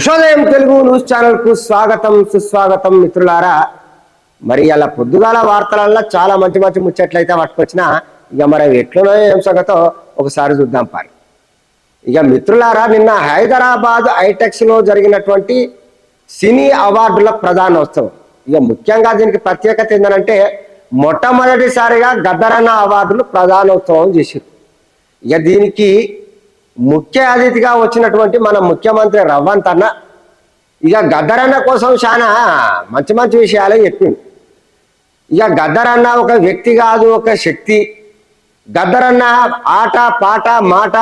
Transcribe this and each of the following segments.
ఉషోదయం Telugu news ఛానల్కు స్వాగతం సుస్వాగతం మిత్రులారా. మరి అలా పొద్దుగాల వార్తలలో చాలా మంచి మంచి ముచ్చట్లయితే పట్టుకొచ్చిన ఇక మరి ఎట్లనో ఏం సంగతో ఒకసారి చూద్దాం పారి. ఇక మిత్రులారా నిన్న హైదరాబాద్ ఐటెక్స్లో జరిగినటువంటి సినీ అవార్డుల ప్రధానోత్సవం. ఇక ముఖ్యంగా దీనికి ప్రత్యేకత ఏంటంటే మొట్టమొదటిసారిగా గద్దరన్న అవార్డులు ప్రధానోత్సవం చేశారు ఇక దీనికి ముఖ్య అతిథిగా వచ్చినటువంటి మన ముఖ్యమంత్రి రవ్వంత్ అన్న ఇక గద్దరన్న కోసం చాలా మంచి మంచి విషయాలే చెప్పింది ఇక గద్దరన్న ఒక వ్యక్తి కాదు ఒక శక్తి. గద్దరన్న ఆట పాట మాట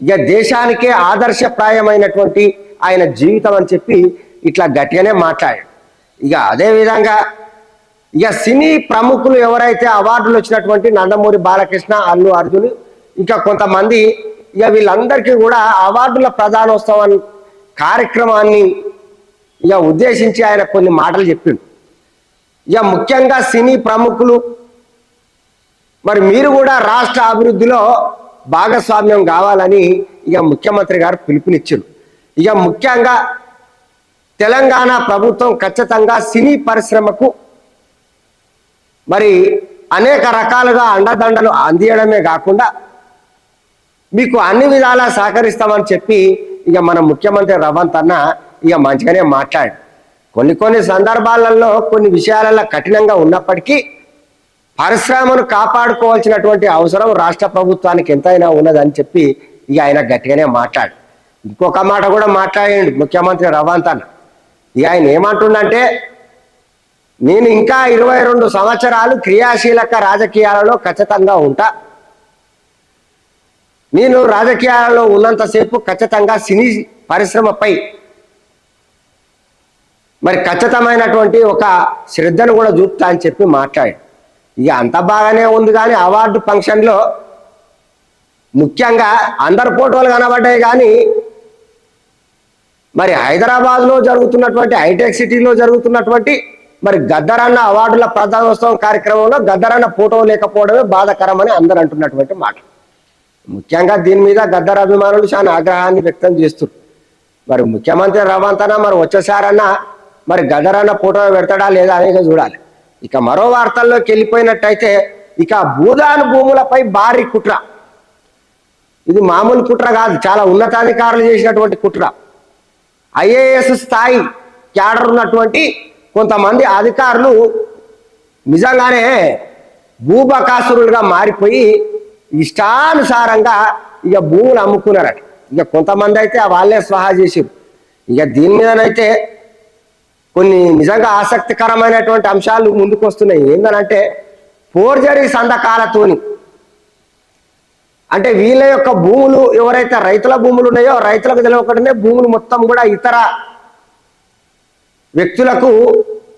ఇక దేశానికే ఆదర్శప్రాయమైనటువంటి ఆయన జీవితం అని చెప్పి ఇట్లా గట్టిగానే మాట్లాడాడు. ఇక అదేవిధంగా ఇక సినీ ప్రముఖులు ఎవరైతే అవార్డులు వచ్చినటువంటి నందమూరి బాలకృష్ణ అల్లు అర్జున్ ఇంకా కొంతమంది ఇక వీళ్ళందరికీ కూడా అవార్డుల ప్రధానోత్సవం కార్యక్రమాన్ని ఇక ఉద్దేశించి ఆయన కొన్ని మాటలు చెప్పిండు. ఇక ముఖ్యంగా సినీ ప్రముఖులు మరి మీరు కూడా రాష్ట్ర అభివృద్ధిలో భాగస్వామ్యం కావాలని ఇక ముఖ్యమంత్రి గారు పిలుపునిచ్చారు ఇక ముఖ్యంగా తెలంగాణ ప్రభుత్వం ఖచ్చితంగా సినీ పరిశ్రమకు మరి అనేక రకాలుగా అండదండలు అందియడమే కాకుండా మీకు అన్ని విధాలా సహకరిస్తామని చెప్పి ఇక మన ముఖ్యమంత్రి రవంత్ అన్న ఇక మంచిగానే మాట్లాడు. కొన్ని కొన్ని సందర్భాలలో కొన్ని విషయాలలో కఠినంగా ఉన్నప్పటికీ పరిశ్రమను కాపాడుకోవాల్సినటువంటి అవసరం రాష్ట్ర ప్రభుత్వానికి ఎంతైనా ఉన్నదని చెప్పి ఇక ఆయన గట్టిగానే మాట్లాడు. ఇంకొక మాట కూడా మాట్లాడండి ముఖ్యమంత్రి రవంత్ అన్న. ఇక ఆయన ఏమంటుండంటే నేను ఇంకా ఇరవై రెండు సంవత్సరాలు క్రియాశీలక రాజకీయాలలో ఖచ్చితంగా ఉంటా. నేను రాజకీయాలలో ఉన్నంతసేపు ఖచ్చితంగా సినీ పరిశ్రమపై మరి ఖచ్చితమైనటువంటి ఒక శ్రద్ధను కూడా చూపుతా అని చెప్పి మాట్లాడాడు. ఇక అంత బాగానే ఉంది కానీ అవార్డు ఫంక్షన్లో ముఖ్యంగా అందరు ఫోటోలు కనబడ్డాయి కానీ మరి హైదరాబాద్లో జరుగుతున్నటువంటి హైటెక్ సిటీలో జరుగుతున్నటువంటి మరి గద్దరన్న అవార్డుల ప్రధానోత్సవం కార్యక్రమంలో గద్దరన్న ఫోటో లేకపోవడమే బాధాకరమని అందరు అంటున్నటువంటి మాట ముఖ్యంగా దీని మీద గద్దర్ అభిమానులు చాలా ఆగ్రహాన్ని వ్యక్తం చేస్తున్నారు. మరి ముఖ్యమంత్రి రవంతన మరి వచ్చేసారన్నా మరి గద్దరన్న ఫోటో పెడతాడా లేదా అనేది చూడాలి. ఇక మరో వార్తల్లోకి వెళ్ళిపోయినట్టయితే ఇక భూదాన్ భూములపై భారీ కుట్ర. ఇది మామూలు కుట్ర కాదు చాలా ఉన్నతాధికారులు చేసినటువంటి కుట్ర. ఐఏఎస్ స్థాయి క్యాడర్ ఉన్నటువంటి కొంతమంది అధికారులు నిజంగానే భూబకాసురులుగా మారిపోయి ఇష్టానుసారంగా ఇక భూములు అమ్ముకున్నారట. ఇక కొంతమంది అయితే వాళ్ళే స్వాహా చేసారు ఇక దీని మీదనైతే కొన్ని నిజంగా ఆసక్తికరమైనటువంటి అంశాలు ముందుకు వస్తున్నాయి ఏంటనంటే ఫోర్జరీ సంతకాలతోని అంటే వీళ్ళ యొక్క భూములు ఎవరైతే రైతుల భూములు ఉన్నాయో రైతులకు తెలియకుండానే భూములు మొత్తం కూడా ఇతర వ్యక్తులకు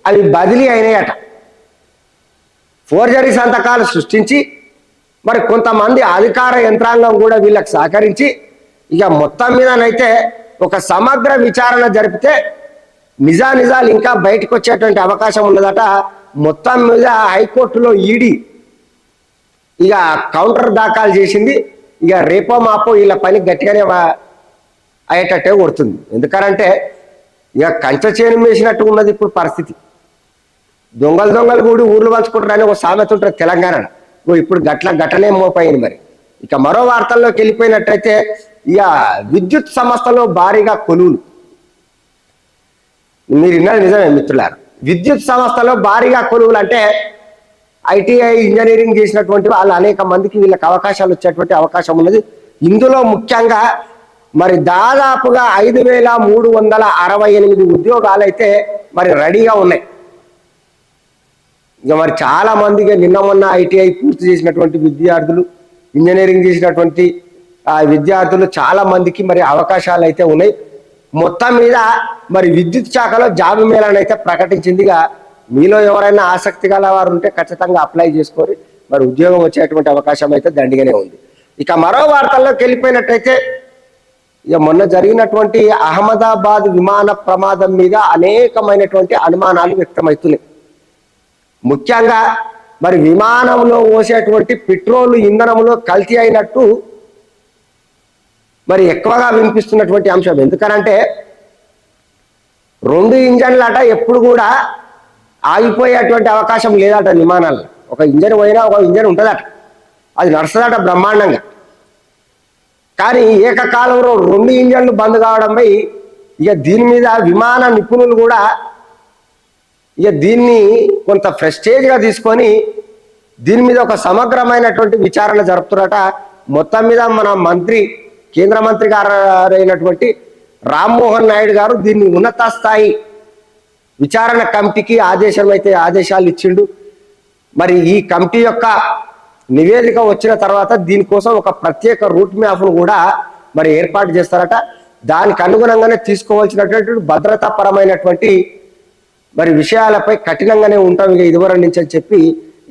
అవి బదిలీ అయినాయట. ఫోర్జరీ సంతకాలు సృష్టించి మరి కొంతమంది అధికార యంత్రాంగం కూడా వీళ్ళకి సహకరించి ఇక మొత్తం మీదనైతే ఒక సమగ్ర విచారణ జరిపితే నిజా నిజాలు ఇంకా బయటకు వచ్చేటువంటి అవకాశం ఉన్నదట. మొత్తం మీద హైకోర్టులో ఈడీ ఇక కౌంటర్ దాఖలు చేసింది. ఇక రేపో మాపో వీళ్ళ పని గట్టిగానే అయ్యేటట్టే కొడుతుంది. ఎందుకంటే ఇక కంచె చేను వేసినట్టు ఉన్నది ఇప్పుడు పరిస్థితి. దొంగలు దొంగలు కూడా ఊర్లు పంచుకుంటారని ఒక సామెత ఉంటుంది తెలంగాణలో. ఇప్పుడు గట్ల గట్టనే మోపోయింది మరి. ఇక మరో వార్తల్లోకి వెళ్ళిపోయినట్టయితే ఇక విద్యుత్ సంస్థలో భారీగా కొలువులు మీరు విన్నది నిజమే మిత్రులారు. విద్యుత్ సంస్థలో భారీగా కొలువులు అంటే ఐటీఐ ఇంజనీరింగ్ చేసినటువంటి వాళ్ళు అనేక మందికి వీళ్ళకి అవకాశాలు వచ్చేటువంటి అవకాశం ఉన్నది. ఇందులో ముఖ్యంగా మరి దాదాపుగా ఐదు వేల మూడు వందల అరవై ఎనిమిది ఉద్యోగాలు అయితే మరి రెడీగా ఉన్నాయి. ఇక మరి చాలా మందికి నిన్న మొన్న ఐటీఐ పూర్తి చేసినటువంటి విద్యార్థులు ఇంజనీరింగ్ చేసినటువంటి ఆ విద్యార్థులు చాలా మందికి మరి అవకాశాలు అయితే ఉన్నాయి. మొత్తం మీద మరి విద్యుత్ శాఖలో జాబ్ మేళాన్ని అయితే ప్రకటించిందిగా మీలో ఎవరైనా ఆసక్తి గల వారు ఉంటే ఖచ్చితంగా అప్లై చేసుకొని మరి ఉద్యోగం వచ్చేటువంటి అవకాశం అయితే దండిగానే ఉంది. ఇక మరో వార్తల్లోకి వెళ్ళిపోయినట్టయితే ఇక మొన్న జరిగినటువంటి అహ్మదాబాద్ విమాన ప్రమాదం మీద అనేకమైనటువంటి అనుమానాలు వ్యక్తమవుతున్నాయి. ముఖ్యంగా మరి విమానంలో పోసేటువంటి పెట్రోల్ ఇంధనంలో కల్తీ అయినట్టు మరి ఎక్కువగా వినిపిస్తున్నటువంటి అంశం. ఎందుకనంటే రెండు ఇంజన్లు అట ఎప్పుడు కూడా ఆగిపోయేటువంటి అవకాశం లేదట విమానాల్లో. ఒక ఇంజన్ పోయినా ఒక ఇంజన్ ఉంటుందట. అది నడుస్తుందట బ్రహ్మాండంగా. కానీ ఏకకాలంలో రెండు ఇంజన్లు బంద్ కావడంపై ఇక దీని మీద విమాన నిపుణులు కూడా ఇక దీన్ని కొంత ప్రెస్టేజ్గా తీసుకొని దీని మీద ఒక సమగ్రమైనటువంటి విచారణ జరుపుతున్నట. మొత్తం మీద మన మంత్రి కేంద్ర మంత్రి గారు అయినటువంటి రామ్మోహన్ నాయుడు గారు దీన్ని ఉన్నత స్థాయి విచారణ కమిటీకి ఆదేశం అయితే ఆదేశాలు ఇచ్చిండు. మరి ఈ కమిటీ యొక్క నివేదిక వచ్చిన తర్వాత దీనికోసం ఒక ప్రత్యేక రూట్ మ్యాప్ను కూడా మరి ఏర్పాటు చేస్తారట. దానికి అనుగుణంగానే తీసుకోవాల్సినటువంటి భద్రతాపరమైనటువంటి మరి విషయాలపై కఠినంగానే ఉంటాం ఇక ఇదివరం నుంచి అని చెప్పి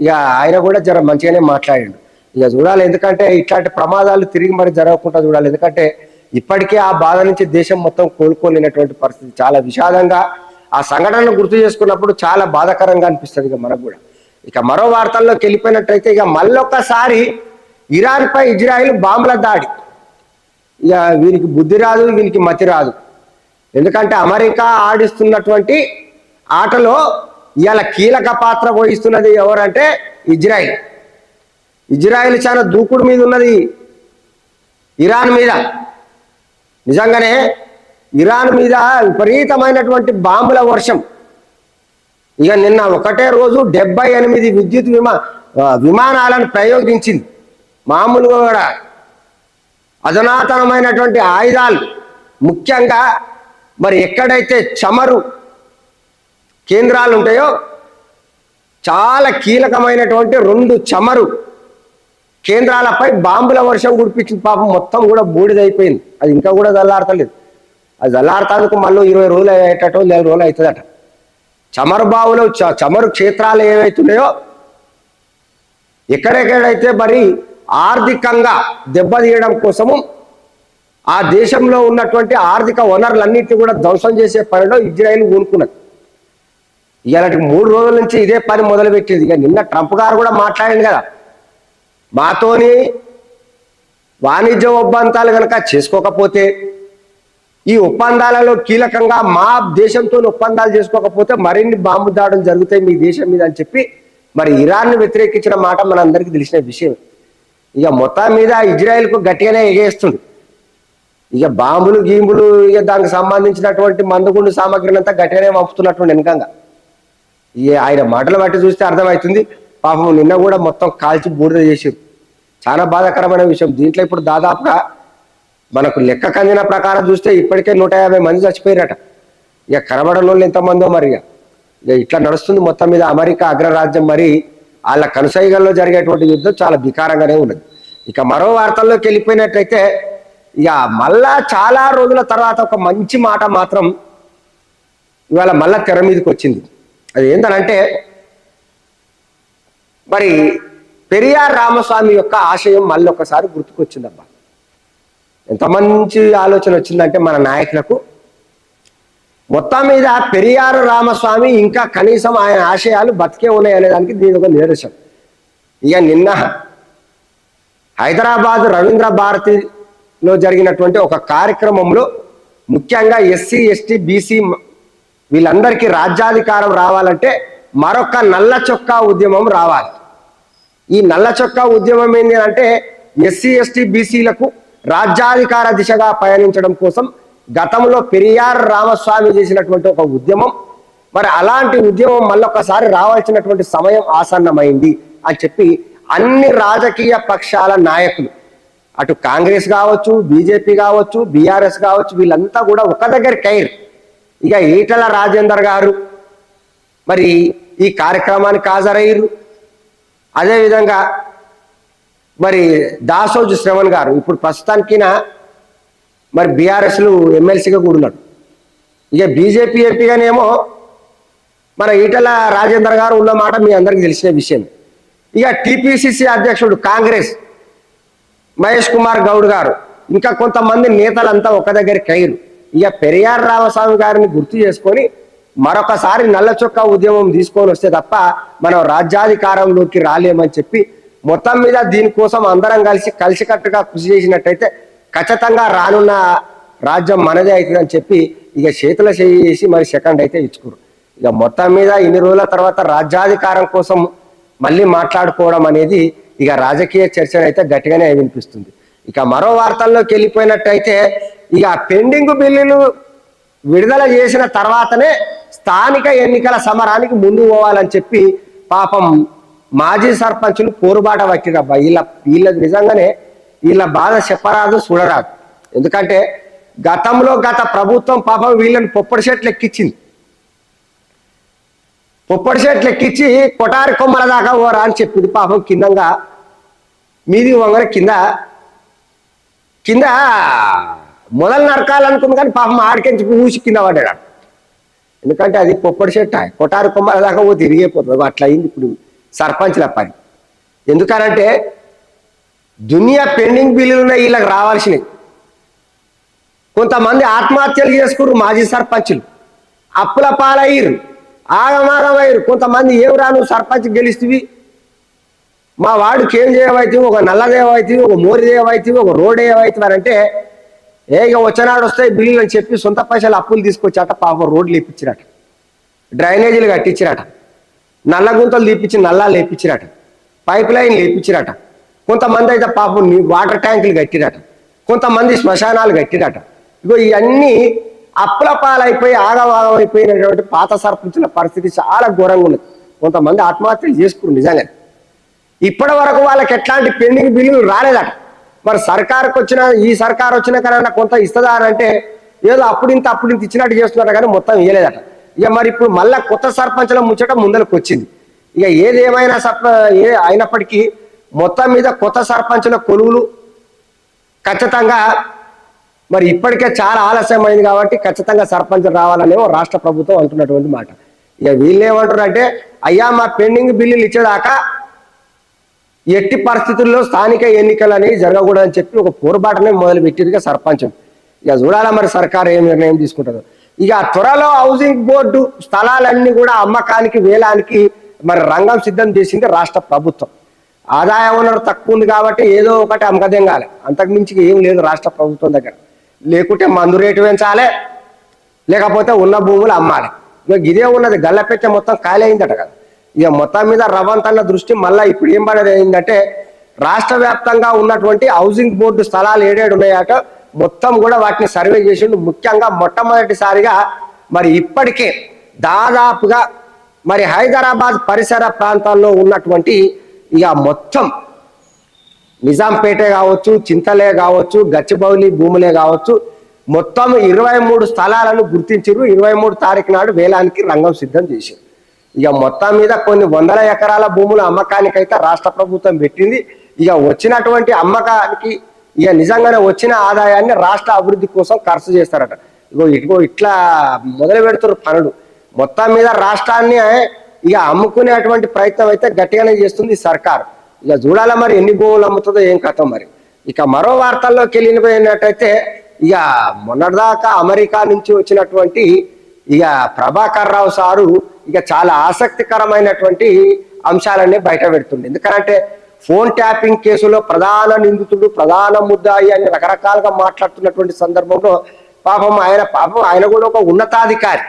ఇక ఆయన కూడా జర మంచిగానే మాట్లాడాడు. ఇక చూడాలి ఎందుకంటే ఇట్లాంటి ప్రమాదాలు తిరిగి మరి జరగకుండా చూడాలి. ఎందుకంటే ఇప్పటికే ఆ బాధ నుంచి దేశం మొత్తం కోలుకోలేనటువంటి పరిస్థితి చాలా విషాదంగా ఆ సంఘటనను గుర్తు చేసుకున్నప్పుడు చాలా బాధాకరంగా అనిపిస్తుంది ఇక మనకు కూడా. ఇక మరో వార్తల్లోకి వెళ్ళిపోయినట్టయితే ఇక మళ్ళొక్కసారి ఇరాన్ పై ఇజ్రాయిల్ బాంబుల దాడి. ఇక వీరికి బుద్ధి రాదు వీనికి మతి రాదు. ఎందుకంటే అమెరికా ఆడిస్తున్నటువంటి ఆటలో ఇవాళ కీలక పాత్ర వహిస్తున్నది ఎవరంటే ఇజ్రాయిల్. ఇజ్రాయిల్ చాలా దూకుడు మీద ఉన్నది ఇరాన్ మీద. నిజంగానే ఇరాన్ మీద విపరీతమైనటువంటి బాంబుల వర్షం. ఇక నిన్న ఒకటే రోజు డెబ్బై ఎనిమిది విద్యుత్ విమా విమానాలను ప్రయోగించింది. మామూలుగా కూడా అధునాతనమైనటువంటి ఆయుధాలు. ముఖ్యంగా మరి ఎక్కడైతే చమరు కేంద్రాలు ఉంటాయో? చాలా కీలకమైనటువంటి రెండు చమరు. కేంద్రాలపై బాంబుల వర్షం కురిపించింది పాపం మొత్తం కూడా బూడిదైపోయింది. అది ఇంకా కూడా చల్లారతలేదు అది చల్లారతానికి మళ్ళీ ఇరవై రోజులు అయ్యేటట్టు నెల రోజులు అవుతుందట. చమరు బావులు చ- చమరు క్షేత్రాలు ఏవైతున్నాయో? ఎక్కడెక్కడైతే మరి ఆర్థికంగా దెబ్బతీయడం కోసము ఆ దేశంలో ఉన్నటువంటి ఆర్థిక వనరులన్నింటినీ కూడా ధ్వంసం చేసే పనిలో ఇజ్రాయిల్ ఊరుకున్నది. ఇలాంటి మూడు రోజుల నుంచి ఇదే పని మొదలుపెట్టింది. ఇక నిన్న ట్రంప్ గారు కూడా మాట్లాడింది కదా. మాతోని వాణిజ్య ఒప్పందాలు కనుక చేసుకోకపోతే ఈ ఒప్పందాలలో కీలకంగా మా దేశంతో ఒప్పందాలు చేసుకోకపోతే మరిన్ని బాంబు దాడులు జరుగుతాయి మీ దేశం మీద అని చెప్పి మరి ఇరాన్ను వ్యతిరేకించిన మాట మనందరికీ తెలిసిన విషయం. ఇక మొత్తం మీద ఇజ్రాయెల్కు గట్టిగానే ఎగేస్తుంది. ఇక బాంబులు గీంబులు ఇక దానికి సంబంధించినటువంటి మందుగుండు సామాగ్రిని అంతా గట్టిగానే పంపుతున్నటువంటి వెనకంగా. ఈ ఆయన మాటలు బట్టి చూస్తే అర్థమవుతుంది. పాపం నిన్న కూడా మొత్తం కాల్చి బూడిద చేసారు చాలా బాధాకరమైన విషయం. దీంట్లో ఇప్పుడు దాదాపుగా మనకు లెక్క కందిన ప్రకారం చూస్తే ఇప్పటికే నూట యాభై మంది చచ్చిపోయారట. ఇక కనబడలోళ్ళు ఎంతమందో మరి ఇక. ఇక ఇట్లా నడుస్తుంది మొత్తం మీద అమెరికా అగ్రరాజ్యం మరి వాళ్ళ కనుసైగల్లో జరిగేటువంటి యుద్ధం చాలా వికారంగానే ఉన్నది. ఇక మరో వార్తల్లోకి వెళ్ళిపోయినట్లయితే ఇక మళ్ళా చాలా రోజుల తర్వాత ఒక మంచి మాట మాత్రం ఇవాళ మళ్ళా తెర మీదకి వచ్చింది. అది ఏంటనంటే మరి పెరియార్ రామస్వామి యొక్క ఆశయం మళ్ళీ ఒకసారి గుర్తుకొచ్చిందబ్బా. ఎంత మంచి ఆలోచన వచ్చిందంటే మన నాయకులకు మొత్తం మీద పెరియారు రామస్వామి ఇంకా కనీసం ఆయన ఆశయాలు బతికే ఉన్నాయి దానికి దీని ఒక నిదర్శనం. ఇక నిన్న హైదరాబాద్ రవీంద్ర భారతిలో జరిగినటువంటి ఒక కార్యక్రమంలో ముఖ్యంగా ఎస్సీ ఎస్టీ బీసీ వీళ్ళందరికీ రాజ్యాధికారం రావాలంటే మరొక నల్ల చొక్కా ఉద్యమం రావాలి. ఈ నల్ల చొక్కా ఉద్యమం ఏంటి అంటే ఎస్సీ ఎస్టీ బీసీలకు రాజ్యాధికార దిశగా పయనించడం కోసం గతంలో పెరియార్ రామస్వామి చేసినటువంటి ఒక ఉద్యమం. మరి అలాంటి ఉద్యమం మళ్ళొకసారి రావాల్సినటువంటి సమయం ఆసన్నమైంది అని చెప్పి అన్ని రాజకీయ పక్షాల నాయకులు అటు కాంగ్రెస్ కావచ్చు బీజేపీ కావచ్చు బీఆర్ఎస్ కావచ్చు వీళ్ళంతా కూడా ఒక దగ్గర కైర్. ఇక ఈటల రాజేందర్ గారు మరి ఈ కార్యక్రమానికి హాజరయ్యారు. అదేవిధంగా మరి దాసోజు శ్రవణ్ గారు ఇప్పుడు ప్రస్తుతానికిన మరి బీఆర్ఎస్లు ఎమ్మెల్సీగా కూడున్నాడు ఇక బీజేపీ ఎంపీగానేమో మన ఈటల రాజేందర్ గారు ఉన్న మాట మీ అందరికీ తెలిసిన విషయం. ఇక టిపిసిసి అధ్యక్షుడు కాంగ్రెస్ మహేష్ కుమార్ గౌడ్ గారు ఇంకా కొంతమంది నేతలంతా ఒక దగ్గరికి అయ్యారు. ఇక పెరియార్ రామస్వామి గారిని గుర్తు చేసుకొని మరొకసారి నల్ల చొక్కా ఉద్యమం తీసుకొని వస్తే తప్ప మనం రాజ్యాధికారంలోకి రాలేమని చెప్పి మొత్తం మీద దీనికోసం అందరం కలిసి కలిసికట్టుగా కృషి చేసినట్టయితే ఖచ్చితంగా రానున్న రాజ్యం మనదే అవుతుంది అని చెప్పి ఇక చేతుల చేయి చేసి మరి సెకండ్ అయితే ఇచ్చుకోరు. ఇక మొత్తం మీద ఇన్ని రోజుల తర్వాత రాజ్యాధికారం కోసం మళ్ళీ మాట్లాడుకోవడం అనేది ఇక రాజకీయ చర్చనైతే అయితే గట్టిగానే వినిపిస్తుంది. ఇక మరో వార్తల్లోకి వెళ్ళిపోయినట్టయితే ఇక పెండింగ్ బిల్లులు విడుదల చేసిన తర్వాతనే స్థానిక ఎన్నికల సమరానికి ముందు పోవాలని చెప్పి పాపం మాజీ సర్పంచులు పోరుబాట పట్టిరబ్బా వీళ్ళ వీళ్ళ నిజంగానే వీళ్ళ బాధ చెప్పరాదు చూడరాదు. ఎందుకంటే గతంలో గత ప్రభుత్వం పాపం వీళ్ళని పొప్పడి చెట్లు ఎక్కించింది పొప్పడి చెట్లు ఎక్కించి కొటారి కొమ్మల దాకా ఓరా అని చెప్పింది పాపం కిందంగా మీది వంగర కింద కింద మొదలు నరకాలనుకుంది కానీ పాపం ఆడికించి ఊసి కింద పడ్డాడు ఎందుకంటే అది పొప్పడి చెట్టు. కొటారి కొమ్మల దాకా పోతే తిరిగిపోతుంది అట్లా అయింది ఇప్పుడు సర్పంచ్ల పని. ఎందుకనంటే దునియా పెండింగ్ బిల్లులు ఉన్నాయి వీళ్ళకి రావాల్సినవి. కొంతమంది ఆత్మహత్యలు చేసుకున్నారు మాజీ సర్పంచులు. అప్పుల పాలయ్యారు ఆగమాగమయ్యారు కొంతమంది ఏం రాను సర్పంచ్ గెలిస్తేవి. మా వాడికి ఏం చేయవైతే ఒక నల్లదేవైతే ఒక మోరిదేవైతే ఒక రోడ్ ఏవైతే అంటే ఏ ఇక వచ్చేనాడు వస్తాయి బిల్లులు అని చెప్పి సొంత పైసలు అప్పులు తీసుకొచ్చాట పాపం రోడ్లు లేపించినట డ్రైనేజీలు కట్టించిరట. నల్ల గుంతలు తీపిచ్చి నల్లా లేపించిరట. Pipe line లేపించిరట. కొంతమంది అయితే పాపం నీ వాటర్ ట్యాంకులు కట్టిరట. కొంతమంది శ్మశానాలు కట్టిరట. ఇగో ఇవన్నీ అప్పుల పాలైపోయి ఆగవాగం అయిపోయినటువంటి పాత సర్పంచుల పరిస్థితి చాలా ఘోరంగా ఉన్నది. కొంతమంది ఆత్మహత్యలు చేసుకున్నారు నిజంగా ఇప్పటి వరకు వాళ్ళకి ఎట్లాంటి పెండింగ్ బిల్లులు రాలేదట. మరి సర్కార్కి వచ్చిన ఈ సర్కారు వచ్చిన కన్నా కొంత ఇస్తుందా అని అంటే ఏదో అప్పుడింత అప్పుడింత ఇచ్చినట్టు చేస్తున్నారు కానీ మొత్తం ఇవ్వలేదట ఇక మరి ఇప్పుడు మళ్ళా కొత్త సర్పంచుల ముచ్చట ముందరకు వచ్చింది ఇక ఏది ఏమైనా సర్ప ఏ అయినప్పటికీ మొత్తం మీద కొత్త సర్పంచుల కొలువులు ఖచ్చితంగా మరి ఇప్పటికే చాలా ఆలస్యమైంది కాబట్టి ఖచ్చితంగా సర్పంచ్ రావాలనేమో రాష్ట్ర ప్రభుత్వం అంటున్నటువంటి మాట. ఇక వీళ్ళు ఏమంటారు అంటే అయ్యా మా పెండింగ్ బిల్లులు ఇచ్చేదాకా ఎట్టి పరిస్థితుల్లో స్థానిక ఎన్నికలు అనేవి జరగకూడదని చెప్పి ఒక పోరుబాటనే మొదలు పెట్టిరుగా సర్పంచం. ఇక చూడాలా మరి సర్కారు ఏం నిర్ణయం తీసుకుంటుందో. ఇక త్వరలో హౌసింగ్ బోర్డు స్థలాలన్నీ కూడా అమ్మకానికి వేలానికి మరి రంగం సిద్ధం చేసింది రాష్ట్ర ప్రభుత్వం. ఆదాయ వనరు తక్కువ ఉంది కాబట్టి ఏదో ఒకటి అమ్మకదెంగాలి. అంతకు మించి ఏం లేదు రాష్ట్ర ప్రభుత్వం దగ్గర. లేకుంటే మందు రేటు పెంచాలి. లేకపోతే ఉన్న భూములు అమ్మాలి. ఇక ఇదే ఉన్నది. గల్లపెట్టె మొత్తం ఖాళీ అయిందట కదా. ఇక మొత్తం మీద రవంతన్న దృష్టి మళ్ళీ ఇప్పుడు ఏం పడేది ఏంటంటే రాష్ట్ర వ్యాప్తంగా ఉన్నటువంటి హౌసింగ్ బోర్డు స్థలాలు ఏడేడు ఉన్నాయట మొత్తం కూడా వాటిని సర్వే చేసిండు. ముఖ్యంగా మొట్టమొదటిసారిగా మరి ఇప్పటికే దాదాపుగా మరి హైదరాబాద్ పరిసర ప్రాంతాల్లో ఉన్నటువంటి ఇక మొత్తం నిజాంపేట కావచ్చు చింతలే కావచ్చు గచ్చిబౌలి భూములే కావచ్చు మొత్తం ఇరవై మూడు స్థలాలను గుర్తించారు ఇరవై మూడు తారీఖు నాడు వేలానికి రంగం సిద్ధం చేశారు ఇక మొత్తం మీద కొన్ని వందల ఎకరాల భూముల అమ్మకానికైతే రాష్ట్ర ప్రభుత్వం పెట్టింది. ఇక వచ్చినటువంటి అమ్మకానికి ఇక నిజంగానే వచ్చిన ఆదాయాన్ని రాష్ట్ర అభివృద్ధి కోసం ఖర్చు చేస్తారట. ఇగో ఇగో ఇట్లా మొదలు పెడుతున్నారు పనులు. మొత్తం మీద రాష్ట్రాన్ని ఇక అమ్ముకునేటువంటి ప్రయత్నం అయితే గట్టిగానే చేస్తుంది సర్కారు. ఇక చూడాలా మరి ఎన్ని భూములు అమ్ముతుందో ఏం కథ మరి. ఇక మరో వార్తల్లోకి వెళ్ళిపోయినట్టయితే ఇక మొన్నటిదాకా అమెరికా నుంచి వచ్చినటువంటి ఇక ప్రభాకర్ రావు సారు ఇక చాలా ఆసక్తికరమైనటువంటి అంశాలన్నీ బయట పెడుతుంది ఎందుకంటే ఫోన్ ట్యాపింగ్ కేసులో ప్రధాన నిందితుడు ప్రధాన ముద్దాయి అని రకరకాలుగా మాట్లాడుతున్నటువంటి సందర్భంలో పాపం ఆయన పాపం ఆయన కూడా ఒక ఉన్నతాధికారి.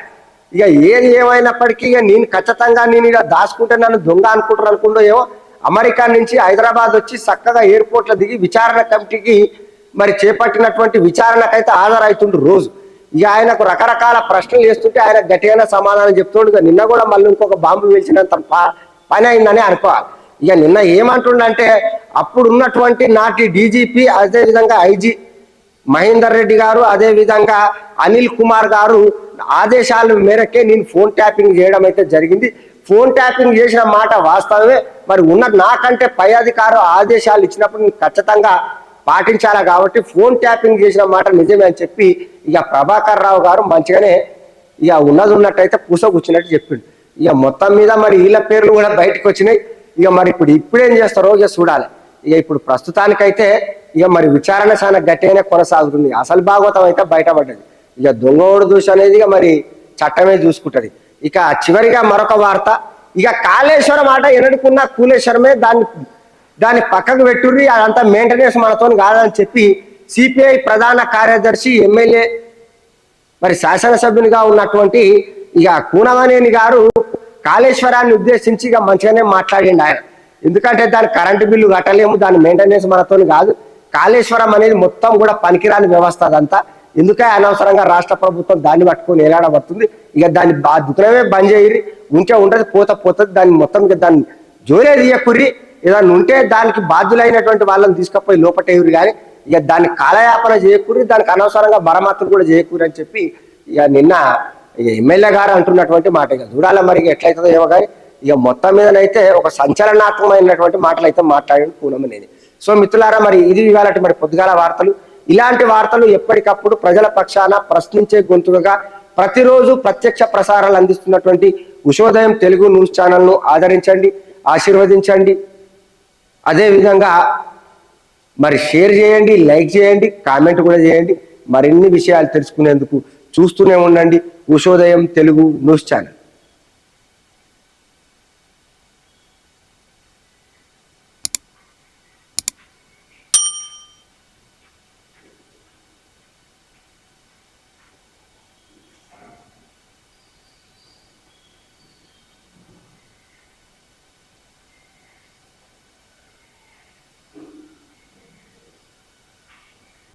ఇక ఏది ఏమైనప్పటికీ ఇక నేను ఖచ్చితంగా నేను ఇలా దాచుకుంటే నన్ను దొంగ అనుకుంటారు అనుకుంటో ఏమో అమెరికా నుంచి హైదరాబాద్ వచ్చి చక్కగా ఎయిర్పోర్ట్లో దిగి విచారణ కమిటీకి మరి చేపట్టినటువంటి విచారణకైతే హాజరవుతుండ్రు రోజు. ఇక ఆయనకు రకరకాల ప్రశ్నలు వేస్తుంటే ఆయన గట్టిగానే సమాధానం చెప్తుండు. నిన్న కూడా మళ్ళీ ఇంకొక బాంబు వేసినంత ప- పని అయిందని అనుకోవాలి. ఇక నిన్న ఏమంటుండంటే అప్పుడు ఉన్నటువంటి నాటి డీజీపీ అదేవిధంగా ఐజీ మహేందర్ రెడ్డి గారు అదేవిధంగా అనిల్ కుమార్ గారు ఆదేశాల మేరకే నేను ఫోన్ ట్యాపింగ్ చేయడం అయితే జరిగింది. ఫోన్ ట్యాపింగ్ చేసిన మాట వాస్తవమే. మరి ఉన్న నాకంటే పై అధికారు ఆదేశాలు ఇచ్చినప్పుడు నేను ఖచ్చితంగా పాటించాలా కాబట్టి ఫోన్ ట్యాపింగ్ చేసిన మాట నిజమే అని చెప్పి ఇక ప్రభాకర్ రావు గారు మంచిగానే ఇక ఉన్నది ఉన్నట్టయితే పూస కూర్చున్నట్టు చెప్పిండు. ఇక మొత్తం మీద మరి వీళ్ళ పేర్లు కూడా బయటకు వచ్చినాయి. ఇక మరి ఇప్పుడు ఇప్పుడేం చేస్తారో ఇక చూడాలి. ఇక ఇప్పుడు ప్రస్తుతానికైతే ఇక మరి విచారణ చాలా గట్టిగానే కొనసాగుతుంది. అసలు భాగవతం అయితే బయటపడ్డది. ఇక దొంగోడు దూష అనేది ఇక మరి చట్టమే చూసుకుంటది. ఇక చివరిగా మరొక వార్త. ఇక కాళేశ్వరం ఆట ఎనడుకున్న కూలేశ్వరమే దాన్ని దాన్ని పక్కకు పెట్టుర్రి అదంతా మెయింటెనెన్స్ మనతో కాదని చెప్పి సిపిఐ ప్రధాన కార్యదర్శి ఎమ్మెల్యే మరి శాసనసభ్యునిగా ఉన్నటువంటి ఇక కూనమనేని గారు కాళేశ్వరాన్ని ఉద్దేశించి ఇక మంచిగానే మాట్లాడిండు ఆయన. ఎందుకంటే దాని కరెంటు బిల్లు కట్టలేము దాని మెయింటెనెన్స్ మనతోని కాదు. కాళేశ్వరం అనేది మొత్తం కూడా పనికిరాని వ్యవస్థ అదంతా. ఎందుకే అనవసరంగా రాష్ట్ర ప్రభుత్వం దాన్ని పట్టుకొని ఎలాడబడుతుంది ఇక దాన్ని బా- బంద్ చేయరి ఉంటే ఉండదు పోత పోతుంది దాన్ని మొత్తం ఇక దాన్ని జోరే తీయకుర్రి. ఏదైనా ఉంటే దానికి బాధ్యులైనటువంటి వాళ్ళని తీసుకుపోయి లోపటేవురు కానీ ఇక దాన్ని కాలయాపన చేయకూరి దానికి అనవసరంగా మరమ్మతులు కూడా చేయకూరి అని చెప్పి ఇక నిన్న ఇక ఎమ్మెల్యే గారు అంటున్నటువంటి మాట. ఇక చూడాలి మరి ఎట్లయితుందో ఏమో కానీ ఇక మొత్తం మీదనైతే ఒక సంచలనాత్మకమైనటువంటి మాటలు అయితే మాట్లాడాడు పూనమనేది. సో మిత్రులారా మరి ఇది ఇవాళ మరి పొద్దుగాల వార్తలు. ఇలాంటి వార్తలు ఎప్పటికప్పుడు ప్రజల పక్షాన ప్రశ్నించే గొంతుకగా ప్రతిరోజు ప్రత్యక్ష ప్రసారాలు అందిస్తున్నటువంటి ఉషోదయం తెలుగు న్యూస్ ఛానల్ను ఆదరించండి ఆశీర్వదించండి. అదేవిధంగా మరి షేర్ చేయండి లైక్ చేయండి కామెంట్ కూడా చేయండి. మరిన్ని విషయాలు తెలుసుకునేందుకు చూస్తూనే ఉండండి. Ushodayam Telugu news channel.